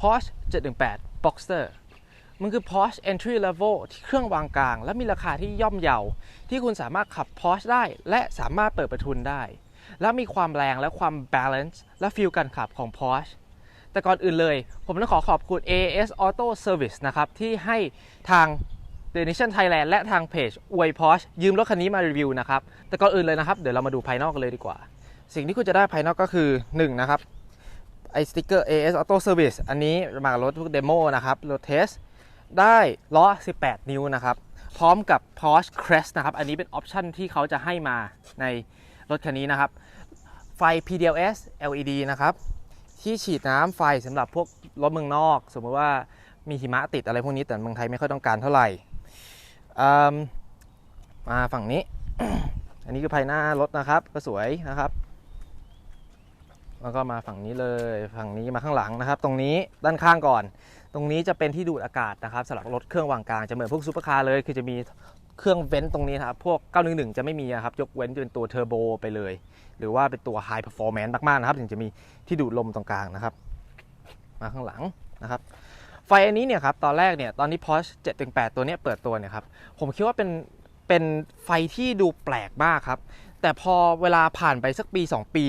Porsche 718 Boxster มันคือ Porsche Entry Level ที่เครื่องวางกลาง และมีราคาที่ย่อมเยา ที่คุณสามารถขับ Porsche ได้ และสามารถเปิดประทุนได้ และมีความแรงและความ balance และฟีลการขับของ Porsche แต่ก่อนอื่นเลย ผมต้องขอขอบคุณ AS Auto Service นะครับ ที่ให้ทาง The Nation Thailand และทางเพจอวย Porsche ยืมรถคันนี้มารีวิวนะครับ แต่ก่อนอื่นเลยนะครับ เดี๋ยวเรามาดูภายนอกกันเลยดีกว่า สิ่งที่คุณจะได้ภายนอกก็คือ 1 นะครับ ไอสติกเกอร์ AS Auto Service อันนี้มากับรถทุกเดโมนะครับ รถเทส ได้ล้อ 18 นิ้วนะครับ พร้อมกับ Porsche Crest นะครับ อันนี้เป็นออปชันที่เขาจะให้มาในรถคันนี้นะครับ ไฟ PDLS LED นะครับ ที่ฉีดน้ำไฟสำหรับพวกรถเมืองนอก สมมติว่ามีหิมะติดอะไรพวกนี้แต่เมืองไทยไม่ค่อยต้องการเท่าไหร่อืมมาฝั่งนี้ อันนี้คือภายหน้ารถนะครับ ก็สวยนะครับ แล้วก็มาฝั่งนี้เลยฝั่งนี้มาข้างหลังนะครับ ตรงนี้ด้านข้างก่อน ตรงนี้จะเป็นที่ดูดอากาศนะครับสำหรับรถเครื่องวางกลางจะเหมือนพวกซูเปอร์คาร์เลย คือจะมีเครื่องเว้นตรงนี้นะครับ พวก 911 จะไม่มีนะครับ ยกเว้นจะเป็นตัวเทอร์โบไปเลย หรือว่าเป็นตัว High Performance มากๆนะครับ ถึงจะมีที่ดูดลมตรงกลางนะครับ มาข้างหลังนะครับ ไฟอันนี้เนี่ยครับ ตอนแรกเนี่ย ตอนนี้ Porsche 718ตัวเนี้ยเปิดตัวเนี่ยครับ ผมคิดว่าเป็น เป็นไฟที่ดูแปลกมากครับ แต่พอเวลาผ่านไปสักปี 2 ปี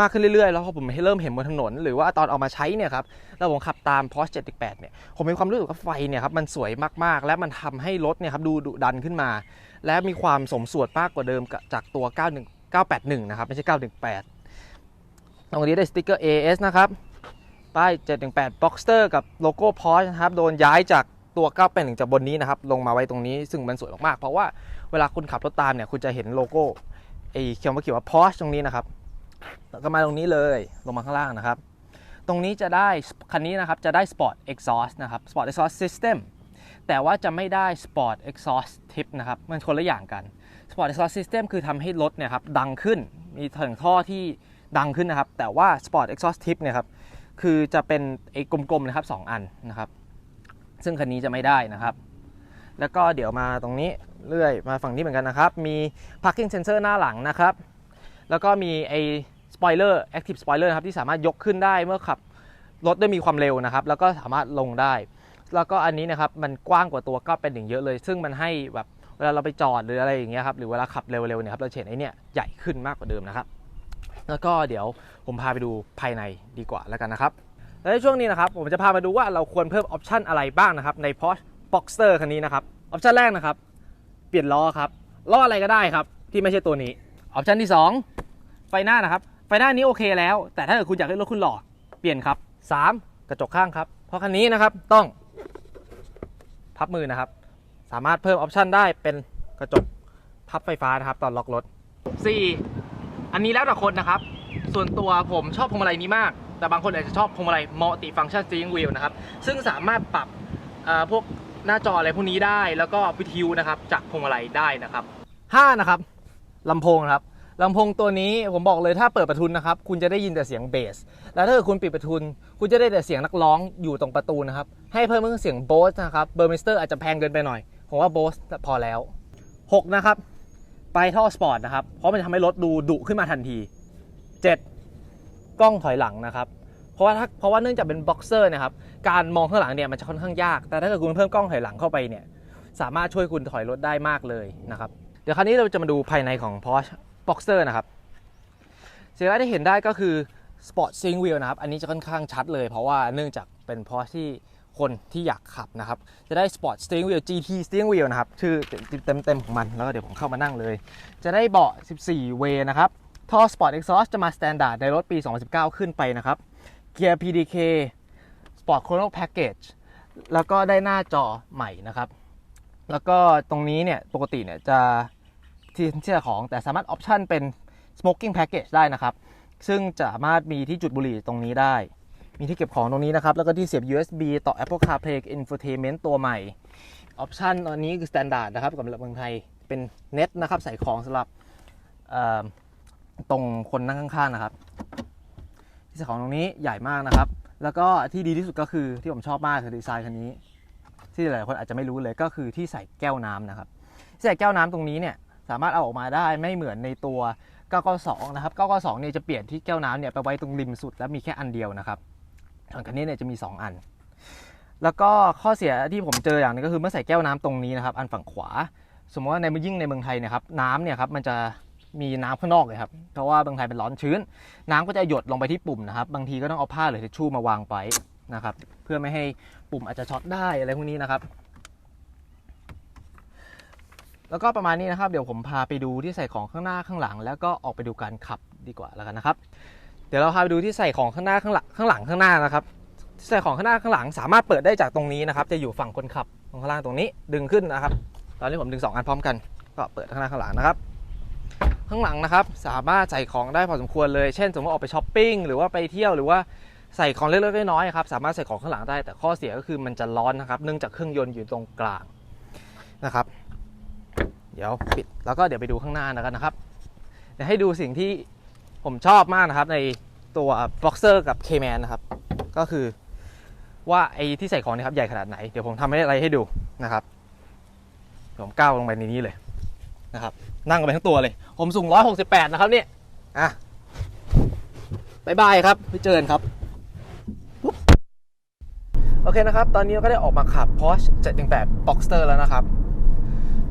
มากขึ้นเรื่อยๆ แล้วพอผมเริ่มเห็นบนถนน หรือว่าตอนเอามาใช้เนี่ยครับแล้วผมขับตาม Porsche 718 เนี่ย ผมมีความรู้สึกว่าไฟเนี่ยครับมันสวยมากๆ และมันทำให้รถเนี่ยครับดูดุดันขึ้นมา และมีความสมส่วนมากกว่าเดิมกับจากตัว 91 981 นะครับ ไม่ใช่ 918 ตรงนี้ได้สติกเกอร์ AS นะครับ ป้าย 718 Boxster กับโลโก้ Porsche นะครับ โดนย้ายจากตัว 981 จากบนนี้นะครับ ลงมาไว้ตรงนี้ ซึ่งมันสวยมากๆ เพราะว่าเวลาคุณขับรถตามเนี่ย คุณจะเห็นโลโก้ไอ้เขียนว่าเขียนว่า Porsche ตรงนี้นะครับ แล้วก็มาตรงนี้เลยลงมาข้างล่างนะครับ ตรงนี้จะได้คันนี้นะครับจะได้ Sport Exhaust นะครับ Sport Exhaust System แต่ว่าจะไม่ได้ Sport Exhaust Tip นะครับมันคนละอย่างกัน Sport Exhaust System คือทำให้รถเนี่ยครับดังขึ้นมีเถิงท่อที่ดังขึ้นนะครับ แต่ว่า Sport Exhaust Tip เนี่ยครับคือจะเป็นไอ้กลมๆนะครับ 2 อันนะครับ ซึ่งคันนี้จะไม่ได้นะครับ แล้วก็เดี๋ยวมาตรงนี้เรื่อยมาฝั่งนี้เหมือนกันนะครับ มี parking sensor หน้าหลังนะครับ แล้วก็มีไอ spoiler active spoiler นะครับที่สามารถยกขึ้นได้เมื่อขับรถได้มีความเร็วนะครับ แล้วก็สามารถลงได้ แล้วก็อันนี้นะครับมันกว้างกว่าตัวก็เป็นอย่างเยอะเลย ซึ่งมันให้แบบเวลาเราไปจอดหรืออะไรอย่างเงี้ยครับหรือเวลาขับเร็วๆเนี่ยครับเราเห็นไอ้เนี่ยใหญ่ขึ้นมากกว่าเดิมนะครับ แล้วก็เดี๋ยวผมพาไปดูภายในดีกว่าแล้วกันนะครับและในช่วงนี้นะครับผมจะพามาดูว่าเราควรเพิ่มออปชันอะไรบ้างนะครับใน Porsche Boxster คันนี้นะครับออปชันแรกนะครับ เปลี่ยนล้อครับล้ออะไรก็ได้ครับที่ไม่ใช่ตัวนี้ออปชันที่ 2 ไฟหน้านะครับ ไฟหน้านี้โอเคแล้ว แต่ถ้าเกิดคุณอยากให้รถคุณหล่อเปลี่ยนครับ 3 กระจกข้างครับ เพราะคันนี้นะครับต้องพับมือนะครับ สามารถเพิ่มออปชันได้เป็นกระจกพับไฟฟ้านะครับ ตอนล็อกรถ 4 อันนี้แล้วแต่คนนะครับ ส่วนตัวผมชอบพวงมาลัยนี้มาก แต่บางคนอาจจะชอบพวงมาลัย multi function steering wheel นะครับ ซึ่งสามารถปรับเอ่อพวกหน้าจออะไรพวกนี้ได้ แล้วก็วิทยุนะครับจากพวงมาลัยได้นะครับ 5 นะครับลำโพงนะครับ ลำโพงตัวนี้ผมบอกเลยถ้าเปิดประทุนนะครับ คุณจะได้ยินแต่เสียงเบส แล้วถ้าเกิดคุณปิดประทุน คุณจะได้แต่เสียงนักร้องอยู่ตรงประตูนะครับ ให้เพิ่มเรื่องเสียงโบสนะครับเบอร์มิสเตอร์อาจจะแพงเกินไปหน่อย ผมว่าโบสพอแล้ว 6 นะครับ ไปท่อสปอร์ตนะครับ เพราะมันจะทำให้รถดูดุขึ้นมาทันที 7 กล้องถอยหลังนะครับ เพราะว่าถ้าเพราะว่าเนื่องจากเป็นบ็อกเซอร์นะครับ การมองข้างหลังเนี่ยมันจะค่อนข้างยาก แต่ถ้าเกิดคุณเพิ่มกล้องถอยหลังเข้าไปเนี่ย สามารถช่วยคุณถอยรถได้มากเลยนะครับ เดี๋ยวคราวนี้เราจะมาดูภายในของ Porsche Boxster นะครับสิ่งแรกที่เห็นได้ก็คือ Sport Steering Wheel นะครับ อันนี้จะค่อนข้างชัดเลยเพราะว่าเนื่องจากเป็น Porsche ที่คนที่อยากขับนะครับ จะได้ Sport Steering Wheel GT Steering Wheel นะครับ ชื่อเต็มๆของมัน แล้วก็เดี๋ยวผมเข้ามานั่งเลย จะได้เบาะ 14 เวย์นะครับ ท่อ Sport Exhaust จะมา Standard ในรถปี 2019 ขึ้นไปนะครับ เกียร์ PDK Sport Chrono Package แล้วก็ได้หน้าจอใหม่นะครับ แล้วก็ตรงนี้เนี่ย ปกติเนี่ยจะ ที่ที่จะของแต่สามารถออปชันเป็น smoking package ได้นะครับ ซึ่งจะสามารถมีที่จุดบุหรี่ตรงนี้ได้ มีที่เก็บของตรงนี้นะครับ แล้วก็ที่เสียบ USB ต่อ Apple CarPlay Infotainment ตัวใหม่ ออปชันตอนนี้คือ standard นะครับกับเมืองไทยเป็นเน็ตนะครับใส่ของสำหรับตรงคนนั่งข้างๆนะครับ ที่ใส่ของตรงนี้ใหญ่มากนะครับ แล้วก็ที่ดีที่สุดก็คือที่ผมชอบมากคือดีไซน์คันนี้ ที่หลายคนอาจจะไม่รู้เลยก็คือที่ใส่แก้วน้ำนะครับที่ใส่แก้วน้ำตรงนี้เนี่ย สามารถเอาออกมาได้ไม่เหมือนในตัว992นะครับ992เนี่ยจะเปลี่ยนที่แก้วน้ำเนี่ยไปไว้ตรงริมสุดแล้วมีแค่อันเดียวนะครับส่วนคันนี้เนี่ยจะมี 2 อัน แล้วก็ข้อเสียที่ผมเจออย่างนึงก็คือเมื่อใส่แก้วน้ำตรงนี้นะครับ อันฝั่งขวา สมมติว่าในยิ่งในเมืองไทยนะครับน้ำเนี่ยครับมันจะมีน้ำข้างนอกเลยครับ เพราะว่าเมืองไทยเป็นร้อนชื้น น้ำก็จะหยดลงไปที่ปุ่มนะครับ บางทีก็ต้องเอาผ้าหรือทิชชู่มาวางไว้นะครับ เพื่อไม่ให้ปุ่มอาจจะช็อตได้อะไรพวกนี้นะครับ แล้วก็ประมาณนี้นะครับเดี๋ยวผมพาไปดูที่ใส่ของข้างหน้าข้างหลัง แล้วก็ออกไปดูการขับดีกว่าแล้วกันนะครับ เดี๋ยวเราพาไปดูที่ใส่ของข้างหน้าข้างหลังข้างหลังข้างหน้านะครับที่ใส่ของข้างหน้าข้างหลังสามารถเปิดได้จากตรงนี้นะครับ จะอยู่ฝั่งคนขับตรงข้างล่างตรงนี้ดึงขึ้นนะครับ ตอนนี้ผมดึงสองอันพร้อมกัน ก็เปิดข้างหน้าข้างหลังนะครับ ข้างหลังนะครับสามารถใส่ของได้พอสมควรเลย เช่น สมมติออกไปช้อปปิ้งหรือว่าไปเที่ยวหรือว่าใส่ของเล็กๆน้อยๆครับสามารถใส่ของข้างหลังได้แต่ข้อเสียก็คือมันจะร้อนนะครับ เนื่องจากเครื่องยนต์อยู่ตรงกลางนะครับ เดี๋ยวปิดแล้วก็เดี๋ยวไปดูข้างหน้านะกันนะครับ เดี๋ยวให้ดูสิ่งที่ผมชอบมากนะครับ ในตัว Boxer กับ K-Man นะครับ ก็คือว่าไอ้ที่ใส่ของเนะครับใหญ่ขนาดไหน เดี๋ยวผมทำให้อะไรให้ดูนะครับผมก้าวลงไปในนี้เลยนะครับ นั่งกันไปทั้งตัวเลย ผมสูง 168 นะครับเนี่ยอะบายบายครับไปเจอกันครับ โอเคนะครับ ตอนนี้ก็ได้ออกมาขับ Porsche 718 Boxster แล้วนะครับ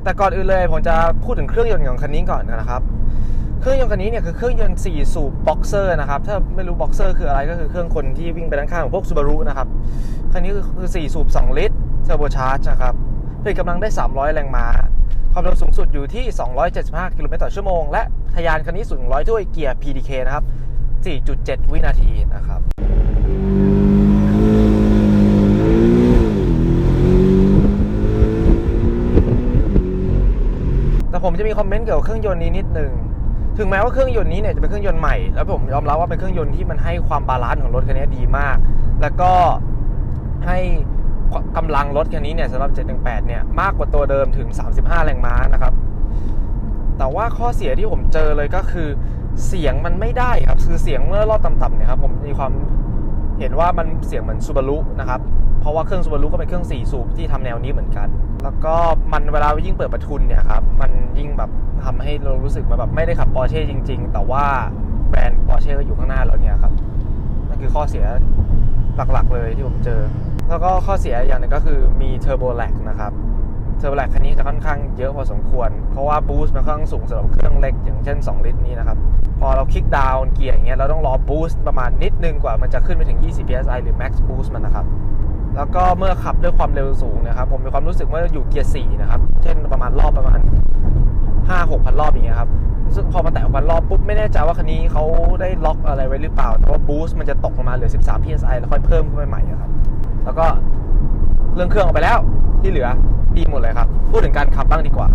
แต่ก่อนอื่นเลยผมจะพูดถึงเครื่องยนต์ของคันนี้ก่อนนะครับ เครื่องยนต์คันนี้เนี่ยคือเครื่องยนต์4สูบ Boxer นะครับ ถ้าไม่รู้ Boxer คืออะไรก็คือเครื่องคนที่วิ่งไปด้านข้างของพวก Subaru นะครับ คันนี้คือ4สูบ2 ลิตร Turbo Charge นะครับผลิตกำลังได้ 300 แรงม้า ความเร็วสูงสุดอยู่ที่ 275 กิโลเมตรต่อชั่วโมง และทะยานคันนี้สูง100ด้วยเกียร์ PDK นะครับ 4.7 วินาทีนะครับ แต่ผมจะมีคอมเมนต์เกี่ยวกับเครื่องยนต์นี้นิดหนึ่งถึงแม้ว่าเครื่องยนต์นี้เนี่ยจะเป็นเครื่องยนต์ใหม่ แล้วผมยอมรับว่าเป็นเครื่องยนต์ที่มันให้ความบาลานซ์ของรถคันนี้ดีมาก แล้วก็ให้กำลังรถคันนี้เนี่ยสำหรับ 718 เนี่ยมากกว่าตัวเดิมถึง 35 แรงม้านะครับ แต่ว่าข้อเสียที่ผมเจอเลยก็คือเสียงมันไม่ได้ครับ คือเสียงเมื่อรอบต่ำๆเนี่ยครับผมมีความ เห็นว่ามันเสียงเหมือนซูบารุนะครับ เพราะว่าเครื่องซูบารุก็เป็นเครื่อง 4 สูบที่ทำแนวนี้เหมือนกัน แล้วก็มันเวลายิ่งเปิดประทุนเนี่ยครับ มันยิ่งแบบทำให้เรารู้สึกมาแบบไม่ได้ขับปอร์เช่จริง ๆ แต่ว่าแบรนด์ปอร์เช่ก็อยู่ข้างหน้าเราเนี่ยครับ นั่นคือข้อเสียหลักๆเลยที่ผมเจอ แล้วก็ข้อเสียอย่างหนึงก็คือมีเทอร์โบแลกนะครับ เทอร์โบแลกคันนี้จะค่อนข้างเยอะพอสมควร เพราะว่าบูสต์มันค่อนข้างสูงสำหรับเครื่องเล็กอย่างเช่น 2 ลิตรนี้นะครับ พอเราคลิกดาวน์เกียร์อย่างเงี้ยเราต้องรอบูสต์ประมาณนิดนึงกว่ามันจะขึ้นไปถึง 20 psi หรือ max boost มันนะครับ แล้วก็เมื่อขับด้วยความเร็วสูงนะครับ ผมมีความรู้สึกว่าอยู่เกียร์ 4 นะครับ เช่นประมาณรอบประมาณ 5 6พันรอบอย่างเงี้ยครับซึ่งพอมาแตะพันรอบปุ๊บไม่แน่ใจว่าคันนี้เขาได้ล็อกอะไรไว้หรือเปล่า แต่ว่าบูสต์มันจะตกลงมาเหลือ 13 psi แล้วค่อยเพิ่มขึ้นไปใหม่ครับ แล้วก็เรื่องเครื่องออกไปแล้วที่เหลือ ดีหมดเลยครับ พูดถึงการขับบ้างดีกว่า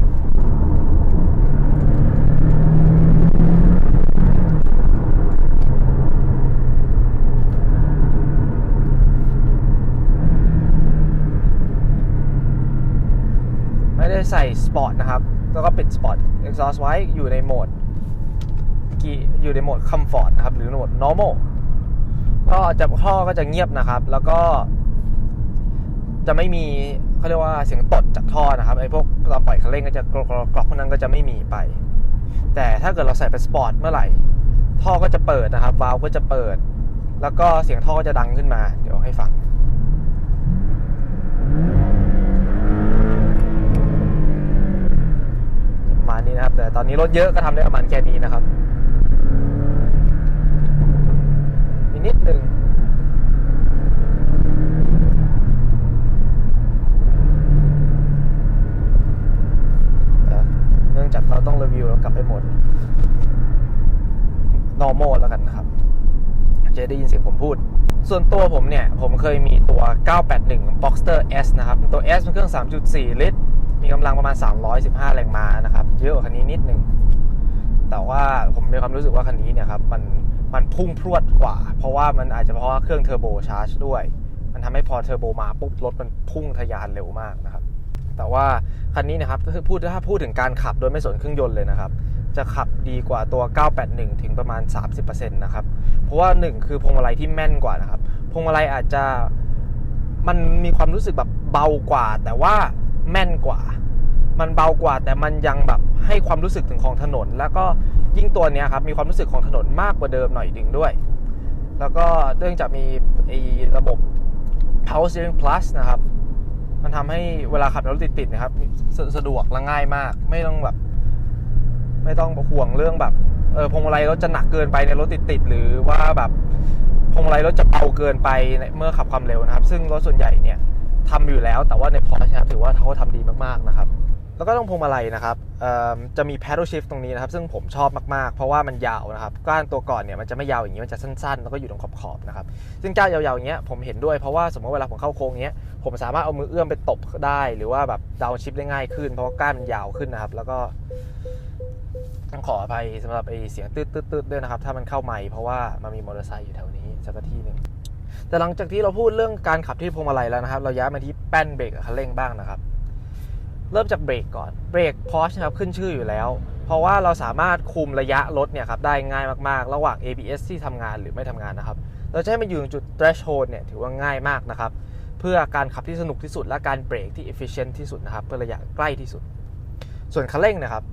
ไม่ได้ใส่สปอร์ตนะครับ แล้วก็ปิดสปอร์ต exhaust ไว้อยู่ในโหมดกีอยู่ในโหมด comfort นะครับ หรือโหมด normal ก็จะท่อก็จะเงียบนะครับ แล้วก็จะไม่มี เขาเรียกว่าเสียงตดจากท่อนะครับไอ้พวกเราปล่อยคันเร่งก็จะกรอกกรอกพวกนั้นก็จะไม่มีไป แต่ถ้าเกิดเราใส่เป็นสปอร์ตเมื่อไหร่ ท่อก็จะเปิดนะครับวาล์วก็จะเปิด แล้วก็เสียงท่อก็จะดังขึ้นมา เดี๋ยวให้ฟังประมาณนี้นะครับ แต่ตอนนี้รถเยอะก็ทำได้ประมาณแค่นี้นะครับนิดหนึ่ง นะเนื่อง จากเราต้องรีวิวแล้วกลับไปหมด normal แล้วกันนะครับ จะได้ยินเสียงผมพูด ส่วนตัวผมเนี่ย ผมเคยมีตัว 981 Boxster S นะครับ ตัว S เป็นเครื่อง 3.4 ลิตร มีกำลังประมาณ 315 แรงม้านะครับ เยอะกว่าคันนี้นิดนึง แต่ว่าผมมีความรู้สึกว่าคันนี้เนี่ยครับ มัน มันพุ่งพรวดกว่า เพราะว่ามันอาจจะเพราะว่าเครื่องเทอร์โบชาร์จด้วย มันทำให้พอเทอร์โบมาปุ๊บรถมันพุ่งทะยานเร็วมากนะ แต่ว่าคันนี้นะครับพูดถ้าพูดถึงการขับโดยไม่สนเครื่องยนต์เลยนะครับ จะขับดีกว่าตัว 981 ถึงประมาณ 30%นะครับ เพราะว่า 1 คือพวงมาลัยที่แม่นกว่านะครับ พวงมาลัยอาจจะมันมีความรู้สึกแบบเบากว่า แต่ว่าแม่นกว่า มันเบากว่า แต่มันยังแบบให้ความรู้สึกถึงของถนน แล้วก็ยิ่งตัวนี้ครับมีความรู้สึกของถนนมากกว่าเดิมหน่อยดึงด้วย แล้วก็เนื่องจากมีไอ้ระบบ Power Steering Plus นะครับ มันทำให้เวลาขับรถติดๆนะครับสสะดวกและง่ายมาก ไม่ต้องแบบ ไม่ต้องห่วงเรื่องแบบเออพวงมาลัยรถจะหนักเกินไปในรถติดๆหรือว่าแบบพวงมาลัยรถจะเบาเกินไปเมื่อขับความเร็วนะครับ ซึ่งรถส่วนใหญ่เนี่ยทำอยู่แล้วแต่ว่าในพอร์ชนะถือว่าเขาทำดีมากๆนะครับ แล้วก็ต้องพวงมาลัยนะครับจะมี paddle shift ตรงนี้นะครับ ซึ่งผมชอบมาก ๆ เพราะว่ามันยาวนะครับก้านตัวก่อนเนี่ยมันจะไม่ยาวอย่างนี้มันจะสั้น ๆ แล้วก็อยู่ตรงขอบๆนะครับ ซึ่งก้านยาวๆอย่างเงี้ยผมเห็นด้วยเพราะว่าสมมติเวลาผมเข้าโค้งเงี้ยผมสามารถเอามือเอื้อมไปตบได้ หรือว่าแบบดาวชิปได้ง่ายขึ้น เพราะว่าก้านมันยาวขึ้นนะครับ แล้วก็ต้องขออภัยสำหรับไอเสียงตืดๆด้วยนะครับ ถ้ามันเข้าไมค์เพราะว่ามันมีมอเตอร์ไซค์อยู่แถวนี้สักที่หนึ่งแต่หลังจากที่เราพูดเรื่องการขับที่พวงมาลัยแล้วนะครับ เราย้ายมาที่แป้นเบรกคันเร่งบ้างนะครับ เริ่มจากเบรกก่อน เบรกพอชนะครับขึ้นชื่ออยู่แล้ว เพราะว่าเราสามารถคุมระยะรถเนี่ยครับได้ง่ายมากๆ ระหว่าง ABS ที่ทำงานหรือไม่ทำงานนะครับ เราจะให้มันอยู่จุด threshold เนี่ยถือว่าง่ายมากนะครับ เพื่อการขับที่สนุกที่สุด และการเบรกที่ efficient ที่สุดนะครับเพื่อระยะใกล้ที่สุด ส่วนคันเร่งนะครับ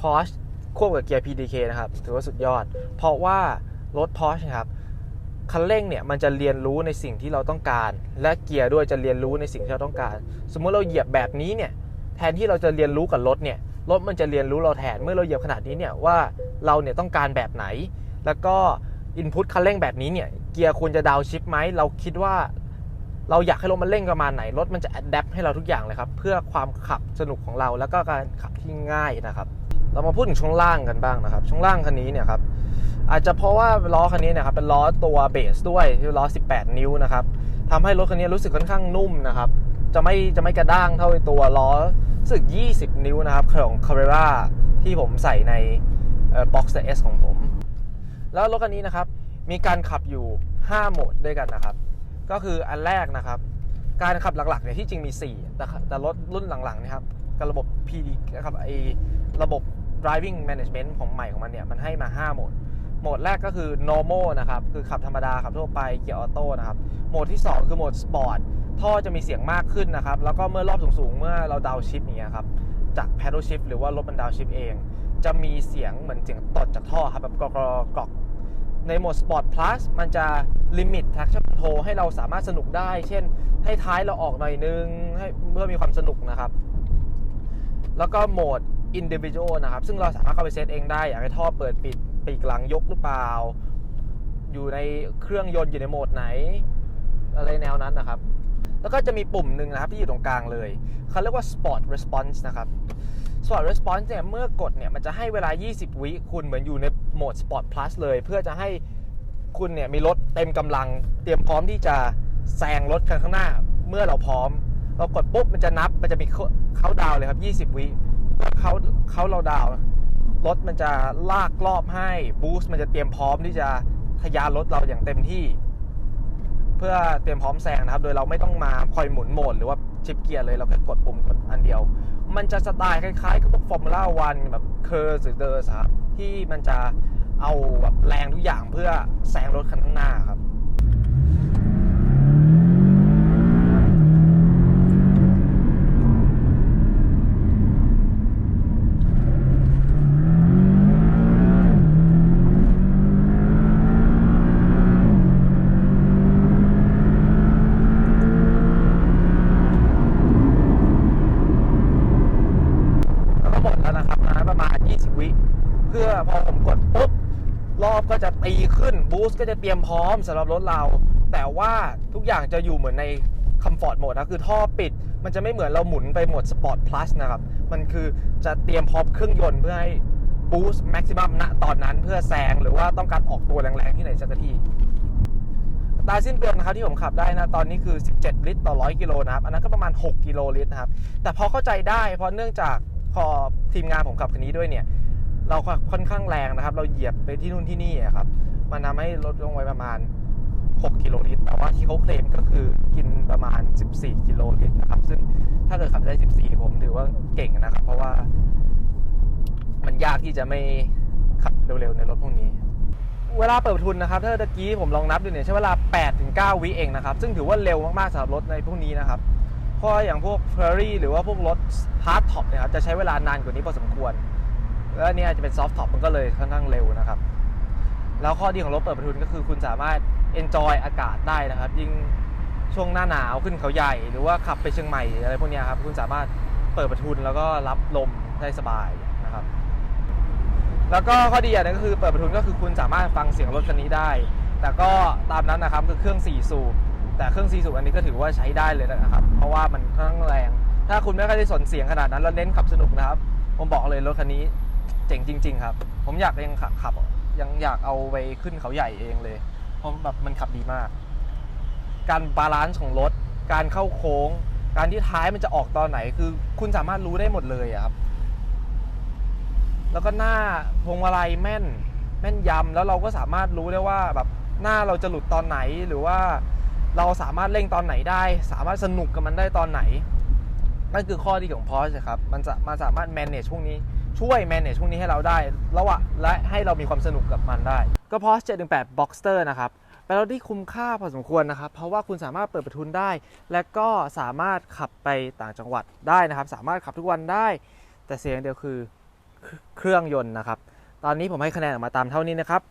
Porsche ควบกับเกียร์ PDK นะครับถือว่าสุดยอด เพราะว่ารถ Porsche นะครับ คันเร่งเนี่ยมันจะเรียนรู้ในสิ่งที่เราต้องการ และเกียร์ด้วยจะเรียนรู้ในสิ่งที่เราต้องการ สมมติเราเหยียบแบบนี้เนี่ยแทนที่เราจะเรียนรู้กับรถเนี่ยรถมันจะเรียนรู้เราแทนเมื่อเราเหยียบขนาดนี้เนี่ยว่าเราเนี่ยต้องการแบบไหน แล้วก็อินพุตคันเร่งแบบนี้เนี่ยเกียร์ควรจะดาวชิปไหมเราคิดว่าเราอยากให้รถมันเร่งประมาณไหน รถมันจะอัดแอปให้เราทุกอย่างเลยครับ เพื่อความขับสนุกของเราแล้วก็การขับที่ง่ายนะครับ เรามาพูดถึงช่วงล่างกันบ้างนะครับ ช่วงล่างคันนี้เนี่ยครับอาจจะเพราะว่าล้อคันนี้เนะครับเป็นล้อตัวเบสด้วยที่ล้อ 18 นิ้วนะครับทำให้รถคันนี้รู้สึกค่อนข้างนุ่มนะครับ จะไม่จะไม่กระด้างเท่าตัวล้อรู้สึก 20 นิ้วนะครับของ Carrera ที่ผมใส่ในเอ่อ Boxster S ของผม แล้วรถคันนี้นะครับ มีการขับอยู่ 5 โหมดด้วยกันนะครับ ก็คืออันแรกนะครับ การขับหลักๆเนี่ยที่จริงมี 4 แต่แต่รถรุ่นหลังๆนะครับกับระบบ PD นะครับไอระบบ driving management ของใหม่ของมันเนี่ย มันให้มา 5 โหมด โหมดแรกก็คือ normal นะครับ คือขับธรรมดาขับทั่วไปเกียร์ออโต้นะครับ โหมดที่ 2 คือโหมด sport ท่อจะมีเสียงมากขึ้นนะครับ แล้วก็เมื่อรอบสูงๆ เมื่อเราดาวชิปอย่างเงี้ยครับ จาก paddle shift หรือว่ารถมันดาวชิปเอง จะมีเสียงเหมือนเสียงตดจากท่อครับแบบกรอกกรอกในโหมด sport plus มันจะ limit traction control ให้เราสามารถสนุกได้ เช่น ให้ท้ายเราออกหน่อยนึง ให้เพื่อมีความสนุกนะครับ แล้วก็โหมด individual นะครับ ซึ่งเราสามารถเข้าไปเซตเองได้ อยากให้ท่อเปิดปิดปีกหลังยกหรือเปล่า อยู่ในเครื่องยนต์อยู่ในโหมดไหน อะไรแนวนั้นนะครับ แล้วก็จะมีปุ่มหนึ่งนะครับที่อยู่ตรงกลางเลย เขาเรียกว่า sport response นะครับ sport response เนี่ยเมื่อกดเนี่ยมันจะให้เวลา 20 วิคุณเหมือนอยู่ในโหมด sport plus เลย เพื่อจะให้คุณเนี่ยมีรถเต็มกำลัง เตรียมพร้อมที่จะแซงรถคันข้างหน้า เมื่อเราพร้อมเรากดปุ๊บมันจะนับมันจะมีเขาดาวเลยครับ 20 วิ เมื่อเขาเขาเราดาวรถมันจะลากรอบให้บูสต์มันจะเตรียมพร้อมที่จะทะยานรถเราอย่างเต็มที่ เพื่อเตรียมพร้อมแซงนะครับ โดยเราไม่ต้องมาคอยหมุนโหมดหรือว่าชิปเกียร์เลยเราแค่กดปุ่มกดอันเดียว มันจะสไตล์คล้ายๆกับพวกฟอร์มูล่าวันแบบเคอร์หรือเดอร์สครับที่มันจะเอาแบบแรงทุกอย่างเพื่อแซงรถคันข้างหน้าครับ แล้วก็หมดแล้วนะครับนะประมาณ 20 วิเพื่อพอผมกดปุ๊บรอบก็จะตีขึ้นบูสต์ก็จะเตรียมพร้อมสำหรับรถเรา แต่ว่าทุกอย่างจะอยู่เหมือนในค o m ฟอร์ t โหมดนะคือท่อปิด มันจะไม่เหมือนเราหมุนไปโหมดสปอร์ตพลัสนะครับ มันคือจะเตรียมพร้อมเครื่องยนต์เพื่อให้บูสต์แม็กซิมัมณตอนนั้นเพื่อแซงหรือว่าต้องการออกตัวแรงๆที่ไหนสักที่ตาสิ้นเปลืองนะครับที่ผมขับได้นะตอนนี้คือ 17 ลิตรต่อ 100 กิโลนะครับ อันนั้นก็ประมาณ 6 กิโลลิตรนะครับ แต่พอเข้าใจได้เพราะเนื่องจากพอทีมงานผมขับคันนี้ด้วยเนี่ย เราค่อนข้างแรงนะครับ เราเหยียบไปที่นู่นที่นี่อะครับ มันทำให้ลดลงไปประมาณ 6 กิโลลิตร แต่ว่าที่เขาเคลมก็คือกินประมาณ 14 กิโลลิตรนะครับ ซึ่งถ้าเกิดขับได้ 14 ผมถือว่าเก่งนะครับ เพราะว่า มันยากที่จะไม่ขับเร็วๆในรถพวกนี้ เวลาเปิดทุนนะครับ ถ้าตะกี้ผมลองนับดูเนี่ยใช้เวลา 8-9 วิเองนะครับ ซึ่งถือว่าเร็วมากๆสำหรับรถในพวกนี้นะครับเพราะอย่างพวก Ferrari หรือว่าพวกรถ Hard Top เนี่ยครับจะใช้เวลานานกว่านี้พอสมควร แล้วอันเนี่ยจะเป็น Soft Top มันก็เลยค่อนข้างเร็วนะครับ แล้วข้อดีของรถเปิดประทุนก็คือคุณสามารถ enjoy อากาศได้นะครับ ยิ่งช่วงหน้าหนาวขึ้นเขาใหญ่ หรือว่าขับไปเชียงใหม่อะไรพวกนี้ครับคุณสามารถเปิดประทุนแล้วก็รับลมได้สบายนะครับ แล้วก็ข้อดีอย่างนึงก็คือเปิดประทุนก็คือคุณสามารถฟังเสียงรถคันนี้ได้ แต่ก็ตามนั้นนะครับคือเครื่อง4สูบแต่เครื่อง4สูบอันนี้ก็ถือว่าใช้ได้เลยนะครับ เพราะว่ามันค่อนข้างแรง ถ้าคุณไม่ค่อยได้สนเสียงขนาดนั้นแล้วเน้นขับสนุกนะครับผมบอกเลยรถคันนี้ เจ๋งจริง ๆ ครับ ผมอยากยังขับขับ ยังอยากเอาไปขึ้นเขาใหญ่เองเลย เพราะแบบมันขับดีมาก การบาลานซ์ของรถ การเข้าโค้ง การที่ท้ายมันจะออกตอนไหน คือคุณสามารถรู้ได้หมดเลยครับ แล้วก็หน้าพวงมาลัยแม่น แม่นยำแล้วเราก็สามารถรู้ได้ว่าแบบหน้าเราจะหลุดตอนไหนหรือว่าเราสามารถเร่งตอนไหนได้ สามารถสนุกกับมันได้ตอนไหนนั่นคือข้อดีของ Porsche ครับ มันจะมาสามารถ manage พวกนี้ ช่วย manage พวกนี้ให้เราได้ แล้วอะและให้เรามีความสนุกกับมันได้ ก็ Porsche 718 Boxster นะครับเป็นรถที่คุ้มค่าพอสมควรนะครับ เพราะว่าคุณสามารถเปิดประทุนได้ และก็สามารถขับไปต่างจังหวัดได้นะครับ สามารถขับทุกวันได้ แต่เสียงเดียวคือเครื่องยนต์นะครับ ตอนนี้ผมให้คะแนนออกมาตามเท่านี้นะครับ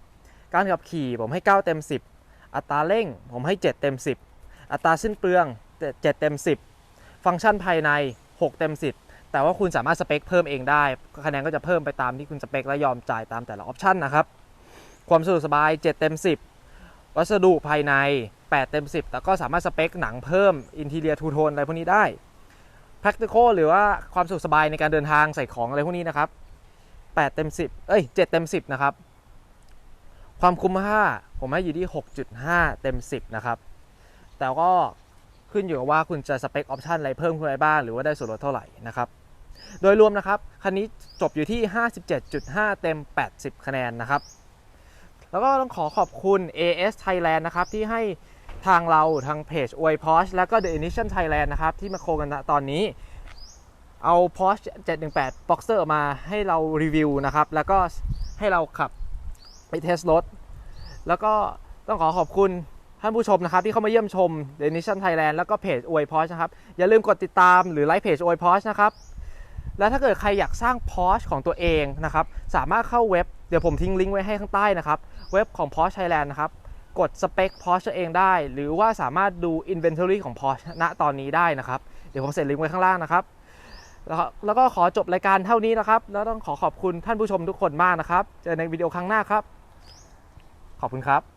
การขับขี่ผมให้ 9 เต็ม 10 อัตราเร่ง ผมให้ 7 เต็ม 10 อัตราสิ้นเปลือง 7 เต็ม 10 ฟังก์ชันภายใน 6 เต็ม 10 แต่ว่าคุณสามารถสเปคเพิ่มเองได้ คะแนนก็จะเพิ่มไปตามที่คุณสเปคและยอมจ่ายตามแต่ละออปชันนะครับ ความสะดวกสบาย 7 เต็ม 10 วัสดุภายใน 8 เต็ม 10แต่ก็สามารถสเปคหนังเพิ่มอินทีเรียทูโทนอะไรพวกนี้ได้ practical หรือว่าความสะดวกสบายในการเดินทางใส่ของอะไรพวกนี้นะครับ 8 เต็ม 10 เอ้ย 7 เต็ม 10 นะครับ ความคุ้มค่าผมให้อยู่ที่ 6.5 เต็ม 10 นะครับ แต่ก็ขึ้นอยู่กับว่าคุณจะสเปคออปชันอะไรเพิ่มขึ้นไปบ้าง หรือว่าได้ส่วนลดเท่าไหร่นะครับ โดยรวมนะครับ คันนี้จบอยู่ที่ 57.5 เต็ม 80 คะแนนนะครับ แล้วก็ต้องขอขอบคุณ AS Thailand นะครับ ที่ให้ทางเราทางเพจอวย Porsche แล้วก็ The Ignition Thailand นะครับ ที่มาโคกันตอนนี้ เอา Porsche 718 Boxer ออกมาให้เรารีวิวนะครับ แล้วก็ให้เราขับไปเทสรถ แล้วก็ต้องขอขอบคุณท่านผู้ชมนะครับ ที่เข้ามาเยี่ยมชม The Nation Thailand แล้วก็เพจอวยพอชนะครับ อย่าลืมกดติดตามหรือไลค์เพจอวยพอชนะครับ แล้วถ้าเกิดใครอยากสร้าง Porsche ของตัวเองนะครับสามารถเข้าเว็บเดี๋ยวผมทิ้งลิงก์ไว้ให้ข้างใต้นะครับ เว็บของ Porsche Thailand นะครับ กดสเปค Porsche เองได้ หรือว่าสามารถดู Inventory ของ Porsche ณตอนนี้ได้นะครับ เดี๋ยวผมเสร็จลิงก์ไว้ข้างล่างนะครับแล้วแล้วก็ขอจบรายการเท่านี้นะครับ แล้วต้องขอขอบคุณท่านผู้ชมทุกคนมากนะครับ เจอในวิดีโอครั้งหน้าครับ ขอบคุณครับ